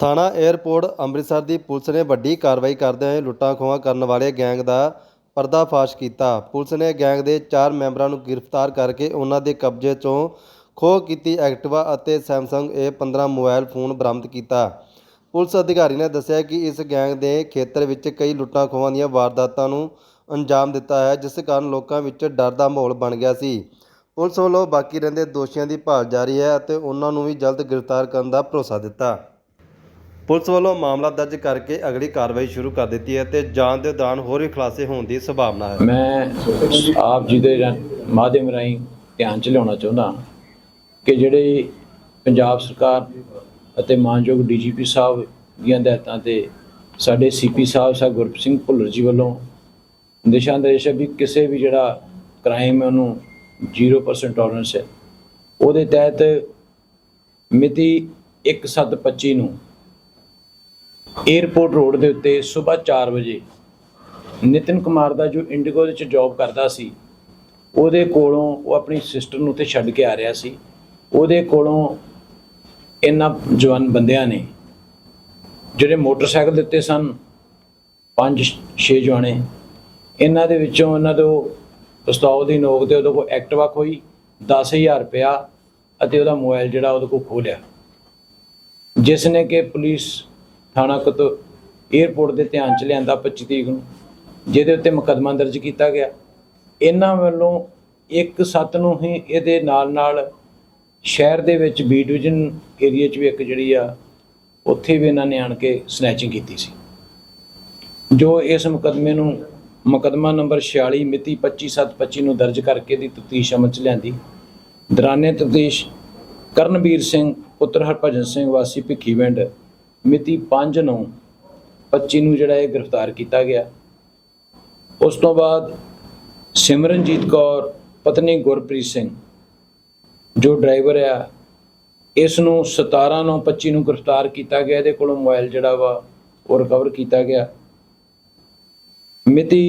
ਥਾਣਾ ਏਅਰਪੋਰਟ ਅੰਮ੍ਰਿਤਸਰ ਦੀ ਪੁਲਿਸ ਨੇ ਵੱਡੀ ਕਾਰਵਾਈ ਕਰਦਿਆਂ ਹੋਏ ਲੁੱਟਾਂ ਖੋਹਾਂ ਕਰਨ ਵਾਲੇ ਗੈਂਗ ਦਾ ਪਰਦਾਫਾਸ਼ ਕੀਤਾ। ਪੁਲਿਸ ਨੇ ਗੈਂਗ ਦੇ 4 ਮੈਂਬਰਾਂ ਨੂੰ ਗ੍ਰਿਫਤਾਰ ਕਰਕੇ ਉਹਨਾਂ ਦੇ ਕਬਜ਼ੇ 'ਚੋਂ ਖੋਹ ਕੀਤੀ ਐਕਟਿਵਾ ਅਤੇ ਸੈਮਸੰਗ A15 ਮੋਬਾਈਲ ਫੋਨ ਬਰਾਮਦ ਕੀਤਾ। ਪੁਲਿਸ ਅਧਿਕਾਰੀ ਨੇ ਦੱਸਿਆ ਕਿ ਇਸ ਗੈਂਗ ਦੇ ਖੇਤਰ ਵਿੱਚ ਕਈ ਲੁੱਟਾਂ ਖੋਹਾਂ ਦੀਆਂ ਵਾਰਦਾਤਾਂ ਨੂੰ ਅੰਜਾਮ ਦਿੱਤਾ ਹੈ, ਜਿਸ ਕਾਰਨ ਲੋਕਾਂ ਵਿੱਚ ਡਰ ਦਾ ਮਾਹੌਲ ਬਣ ਗਿਆ ਸੀ। ਪੁਲਿਸ ਵੱਲੋਂ ਬਾਕੀ ਰਹਿੰਦੇ ਦੋਸ਼ੀਆਂ ਦੀ ਭਾਲ ਜਾਰੀ ਹੈ ਅਤੇ ਉਹਨਾਂ ਨੂੰ ਵੀ ਜਲਦ ਗ੍ਰਿਫਤਾਰ ਕਰਨ ਦਾ ਭਰੋਸਾ ਦਿੱਤਾ। ਪੁਲਿਸ ਵੱਲੋਂ ਮਾਮਲਾ ਦਰਜ ਕਰਕੇ ਅਗਲੀ ਕਾਰਵਾਈ ਸ਼ੁਰੂ ਕਰ ਦਿੱਤੀ ਹੈ ਤੇ ਜਾਂਚ ਦੇ ਦੌਰਾਨ ਹੋਰ ਵੀ ਖੁਲਾਸੇ ਹੋਣ ਦੀ ਸੰਭਾਵਨਾ ਹੈ। ਮੈਂ ਆਪ ਜੀ ਦੇ ਮਾਧਿਅਮ ਰਾਹੀਂ ਧਿਆਨ ਚ ਲਿਆਉਣਾ ਚਾਹੁੰਦਾ ਕਿ ਜਿਹੜੇ ਪੰਜਾਬ ਸਰਕਾਰ ਅਤੇ ਮਾਨਯੋਗ ਡੀਜੀਪੀ ਸਾਹਿਬ ਦੀਆਂ ਹਦਾਇਤਾਂ ਤੇ ਸਾਡੇ ਸੀਪੀ ਸਾਹਿਬ ਸਾਹਿਬ ਗੁਰਪ ਸਿੰਘ ਭੁੱਲਰ ਜੀ ਵੱਲੋਂ ਦਿਸ਼ਾ ਨਿਰਦੇਸ਼ ਹੈ ਵੀ ਕਿਸੇ ਵੀ ਜਿਹੜਾ ਕ੍ਰਾਈਮ ਹੈ ਉਹਨੂੰ 0% ਟੋਲਰੈਂਸ ਹੈ। ਉਹਦੇ ਤਹਿਤ ਮਿਤੀ 1725 ਨੂੰ ਏਅਰਪੋਰਟ ਰੋਡ ਦੇ ਉੱਤੇ ਸਵੇਰ 4 ਵਜੇ ਨਿਤਿਨ ਕੁਮਾਰ ਦਾ ਜੋ ਇੰਡੀਗੋ ਵਿੱਚ ਜੌਬ ਕਰਦਾ ਸੀ, ਉਹਦੇ ਕੋਲੋਂ ਉਹ ਆਪਣੀ ਸਿਸਟਰ ਨੂੰ ਤੇ ਛੱਡ ਕੇ ਆ ਰਿਹਾ ਸੀ। ਉਹਦੇ ਕੋਲੋਂ ਇਹਨਾਂ ਜਵਾਨ ਬੰਦਿਆਂ ਨੇ ਜਿਹੜੇ ਮੋਟਰਸਾਈਕਲ ਦਿੱਤੇ ਸਨ, ਪੰਜ, ਛੇ ਜਵਾਨੇ, ਇਹਨਾਂ ਦੇ ਵਿੱਚੋਂ ਇਹਨਾਂ ਤੋਂ ਪਿਸਤੌਲ ਦੀ ਨੋਕ ਤੇ ਉਹਦੇ ਕੋਲ ਐਕਟਿਵਾ ਖੋਈ 10000 ਰੁਪਇਆ ਅਤੇ ਉਹਦਾ ਮੋਬਾਈਲ ਜਿਹੜਾ ਉਹਦੇ ਕੋਲ ਖੋਹ ਜਿਸ ਨੇ ਕਿ ਪੁਲਿਸ ਥਾਣਾ ਕਤ ਏਅਰਪੋਰਟ ਦੇ ਧਿਆਨ ਚ ਲਿਆਂਦਾ 25 ਤਰੀਕ ਨੂੰ, ਜਿਹਦੇ ਉੱਤੇ ਮੁਕੱਦਮਾ ਦਰਜ ਕੀਤਾ ਗਿਆ। ਇਹਨਾਂ ਵੱਲੋਂ ਇੱਕ ਸੱਤ ਨੂੰ ਹੀ ਇਹਦੇ ਨਾਲ ਨਾਲ ਸ਼ਹਿਰ ਦੇ ਵਿੱਚ ਬੀ ਡਿਵੀਜ਼ਨ ਏਰੀਆ 'ਚ ਵੀ ਇੱਕ ਜਿਹੜੀ ਆ, ਉੱਥੇ ਵੀ ਇਹਨਾਂ ਨੇ ਆਣ ਕੇ ਸਨੈਚਿੰਗ ਕੀਤੀ ਸੀ। ਜੋ ਇਸ ਮੁਕੱਦਮੇ ਨੂੰ, ਮੁਕੱਦਮਾ ਨੰਬਰ 46 ਮਿਤੀ 25725 ਨੂੰ ਦਰਜ ਕਰਕੇ ਦੀ ਤਫਤੀਸ਼ ਅਮਲ ਚ ਲਿਆਂਦੀ। ਦੌਰਾਨੇ ਤਫਤੀਸ਼ ਕਰਨਵੀਰ ਸਿੰਘ, ਪੁੱਤਰ ਹਰਭਜਨ ਸਿੰਘ ਵਾਸੀ ਭਿੱਖੀਵਿੰਡ ਮਿਤੀ 5 ਨੂੰ 25 ਨੂੰ ਜਿਹੜਾ ਇਹ ਗ੍ਰਿਫਤਾਰ ਕੀਤਾ ਗਿਆ। ਉਸ ਤੋਂ ਬਾਅਦ ਸਿਮਰਨਜੀਤ ਕੌਰ, ਪਤਨੀ ਗੁਰਪ੍ਰੀਤ ਸਿੰਘ ਜੋ ਡਰਾਈਵਰ ਆ, ਇਸ ਨੂੰ 17 ਨੂੰ 25 ਨੂੰ ਗ੍ਰਿਫਤਾਰ ਕੀਤਾ ਗਿਆ। ਇਹਦੇ ਕੋਲੋਂ ਮੋਬਾਈਲ ਜਿਹੜਾ ਵਾ ਉਹ ਰਿਕਵਰ ਕੀਤਾ ਗਿਆ। ਮਿਤੀ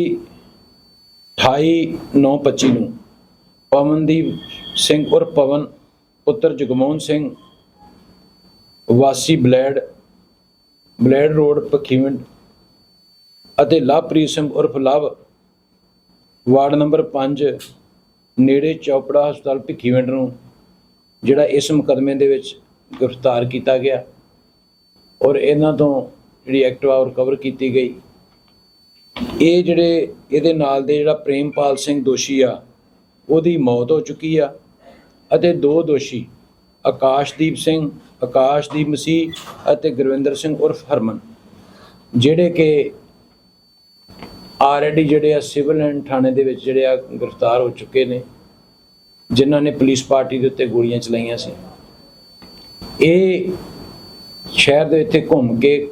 28/9/25 ਨੂੰ ਪਵਨਦੀਪ ਸਿੰਘ ਉਰਫ ਪਵਨ, ਪੁੱਤਰ ਜਗਮੋਹਨ ਸਿੰਘ, ਵਾਸੀ ਬਲੈਡ ਬਲੈਡ ਰੋਡ ਪਖੀਵਿੰਡ ਅਤੇ ਲਵਪ੍ਰੀਤ ਸਿੰਘ ਉਰਫ ਲਵ ਵਾਰਡ ਨੰਬਰ 5 ਨੇੜੇ ਚੌਪੜਾ ਹਸਪਤਾਲ ਭਿੱਖੀਵਿੰਡ ਨੂੰ, ਜਿਹੜਾ ਇਸ ਮੁਕਦਮੇ ਦੇ ਵਿੱਚ ਗ੍ਰਿਫਤਾਰ ਕੀਤਾ ਗਿਆ ਔਰ ਇਹਨਾਂ ਤੋਂ ਜਿਹੜੀ ਐਕਟਿਵਾ ਰਿਕਵਰ ਕੀਤੀ ਗਈ। ਇਹ ਜਿਹੜੇ ਇਹਦੇ ਨਾਲ ਦੇ ਜਿਹੜਾ ਪ੍ਰੇਮਪਾਲ ਸਿੰਘ ਦੋਸ਼ੀ ਆ, ਉਹਦੀ ਮੌਤ ਹੋ ਚੁੱਕੀ ਆ ਅਤੇ ਦੋ ਦੋਸ਼ੀ ਆਕਾਸ਼ਦੀਪ ਸਿੰਘ, ਆਕਾਸ਼ਦੀਪ ਮਸੀਹ ਅਤੇ ਗੁਰਵਿੰਦਰ ਸਿੰਘ ਉਰਫ ਹਰਮਨ, ਜਿਹੜੇ ਕਿ ਆਲਰੇਡੀ ਜਿਹੜੇ ਆ ਸਿਵਲ ਐਂਡ ਥਾਣੇ ਦੇ ਵਿੱਚ ਜਿਹੜੇ ਆ ਗ੍ਰਿਫਤਾਰ ਹੋ ਚੁੱਕੇ ਨੇ, ਜਿਨ੍ਹਾਂ ਨੇ ਪੁਲਿਸ ਪਾਰਟੀ ਦੇ ਉੱਤੇ ਗੋਲੀਆਂ ਚਲਾਈਆਂ ਸੀ। ਇਹ ਸ਼ਹਿਰ ਦੇ ਇੱਥੇ ਘੁੰਮ ਕੇ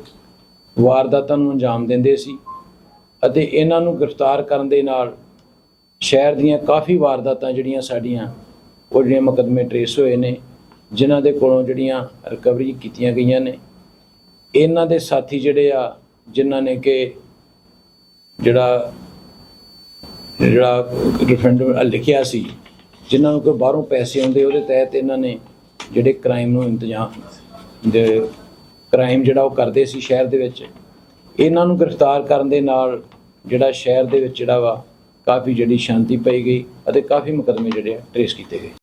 ਵਾਰਦਾਤਾਂ ਨੂੰ ਅੰਜਾਮ ਦਿੰਦੇ ਸੀ ਅਤੇ ਇਹਨਾਂ ਨੂੰ ਗ੍ਰਿਫਤਾਰ ਕਰਨ ਦੇ ਨਾਲ ਸ਼ਹਿਰ ਦੀਆਂ ਕਾਫੀ ਵਾਰਦਾਤਾਂ ਜਿਹੜੀਆਂ ਸਾਡੀਆਂ, ਉਹ ਜਿਹੜੀਆਂ ਮੁਕੱਦਮੇ ਟਰੇਸ ਹੋਏ ਨੇ ਜਿਨ੍ਹਾਂ ਦੇ ਕੋਲੋਂ ਜਿਹੜੀਆਂ ਰਿਕਵਰੀ ਕੀਤੀਆਂ ਗਈਆਂ ਨੇ, ਇਹਨਾਂ ਦੇ ਸਾਥੀ ਜਿਹੜੇ ਆ, ਜਿਨ੍ਹਾਂ ਨੇ ਕਿ ਜਿਹੜਾ ਜਿਹੜਾ ਰਿਫਰੈਂਡਮ ਲਿਖਿਆ ਸੀ, ਜਿਨ੍ਹਾਂ ਨੂੰ ਕੋਈ ਬਾਹਰੋਂ ਪੈਸੇ ਆਉਂਦੇ, ਉਹਦੇ ਤਹਿਤ ਇਹਨਾਂ ਨੇ ਜਿਹੜੇ ਕ੍ਰਾਈਮ ਨੂੰ ਇੰਤਜ਼ਾਮ ਦੇ ਕ੍ਰਾਈਮ ਜਿਹੜਾ ਉਹ ਕਰਦੇ ਸੀ ਸ਼ਹਿਰ ਦੇ ਵਿੱਚ, ਇਹਨਾਂ ਨੂੰ ਗ੍ਰਿਫਤਾਰ ਕਰਨ ਦੇ ਨਾਲ ਜਿਹੜਾ ਸ਼ਹਿਰ ਦੇ ਵਿੱਚ ਜਿਹੜਾ ਵਾ, ਕਾਫੀ ਜਿਹੜੀ ਸ਼ਾਂਤੀ ਪਈ ਗਈ ਅਤੇ ਕਾਫੀ ਮੁਕੱਦਮੇ ਜਿਹੜੇ ਆ ਟਰੇਸ ਕੀਤੇ ਗਏ।